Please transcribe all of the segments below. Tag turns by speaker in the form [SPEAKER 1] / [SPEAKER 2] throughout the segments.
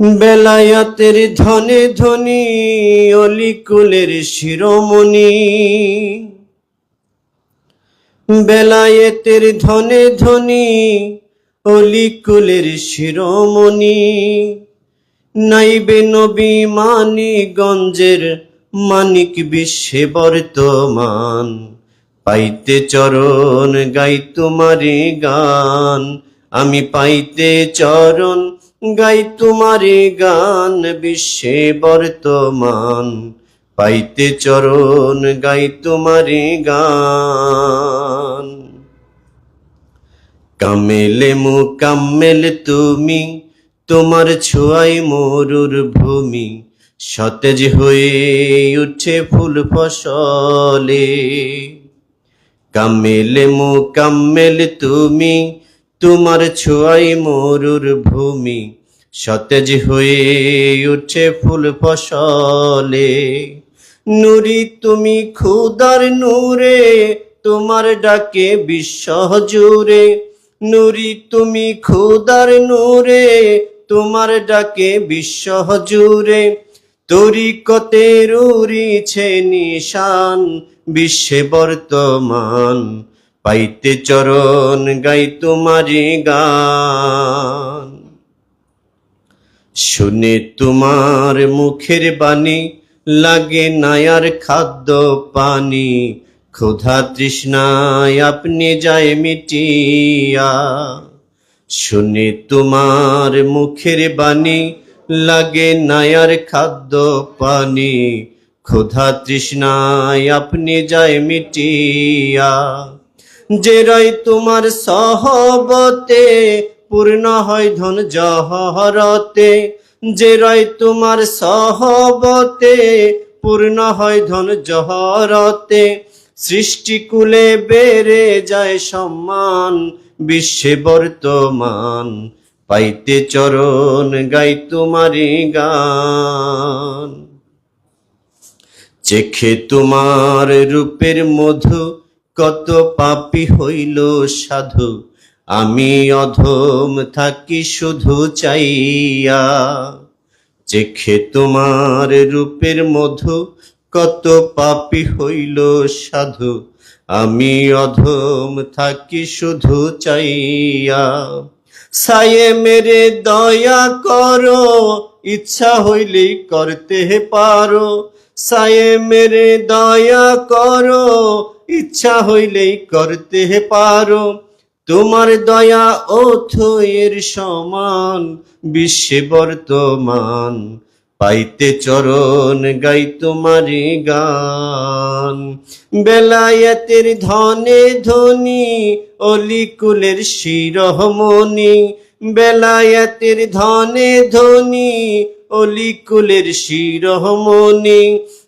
[SPEAKER 1] বেলায়াতের ধনে ধনী অলিকুলের শিরোমণি। বেলায়েতের ধনে ধনী অলিকুলের শিরোমণি। নাইবে নবী মানিগঞ্জের মানিক বিশ্বে বর্তমান। পাইতে চরণ গাই তোমারে গান, আমি পাইতে চরণ গাই তোমারে গান, বিশ্বে বর্তমান। পাইতে চরণ গাই তোমারে গান। কামেলে মুকাম্মেল তুমি, তোমার ছোঁয়াই মরুর ভূমি। সতেজ হয়ে উঠে ফুল ফসলে। কামেলে মুকাম্মেল তুমি তোমার ছোঁয়াই মরুর ভূমি। সতেজ হয়ে উঠে ফুল ফসলে। নুরি, তুমি খুদার নূরে, তোমার ডাকে বিশ্ব জুড়ে। নুরি, তুমি খুদার নূরে, তোমার ডাকে বিশ্ব জুড়ে। তরিকতে রুরিছে নিশান, বিশ্বে বর্তমান পাইতে চরণ গাই তোমারি গান। শুনে তোমার মুখের বাণী লাগে নায়ার খাদ্য পানি। ক্ষুধা তৃষ্ণায় আপনি যায় মিটিয়া। শুনে তোমার মুখের বাণী লাগে নায়ার খাদ্য পানি। ক্ষুধা তৃষ্ণায় আপনি যায় মিটিয়া। যে তোমার সহবতে, পূর্ণ হয় ধন জহরতে। যে তোমার সহবতে, পূর্ণ হয় ধন জহরতে। সৃষ্টিকুলে বেড়ে যায় সম্মান, বিশ্বে বর্তমান। পাইতে চরণ গাই তোমারি গান। চেখে তোমার রূপের মধু কত পাপি হইল সাধু, আমি অধম থাকি শুধু চাইয়া। চেখে তোমার রূপের মধু, কত পাপি হইল সাধু, আমি অধম থাকি শুধু চাইয়া। সায়ে মেরে দয়া করো, ইচ্ছা হইলেই করতে পারো। সায়ে মেরে দয়া করো ইচ্ছা হইলেই করতে পারো। তোমার দয়া ও থয়ের সমান, বিশ্বে বর্তমান। পাইতে চরণ গাই তোমারি গান। বেলায়েতের ধনে ধনী, অলিকুলের শিরহমণি বেলায়েতের ধনে ধনী অলিকুলের শিরহমণি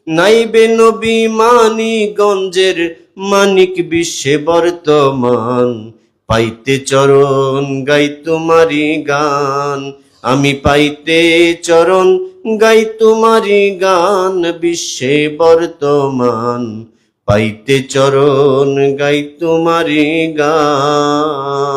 [SPEAKER 1] নাইবে নবী মানিগঞ্জের মানিক বিশ্বে বর্তমান। পাইতে চরণ গাই তোমারি গান, আমি পাইতে চরণ গাই তোমারি গান, বিশ্বে বর্তমান। পাইতে চরণ গাই তোমারি গান।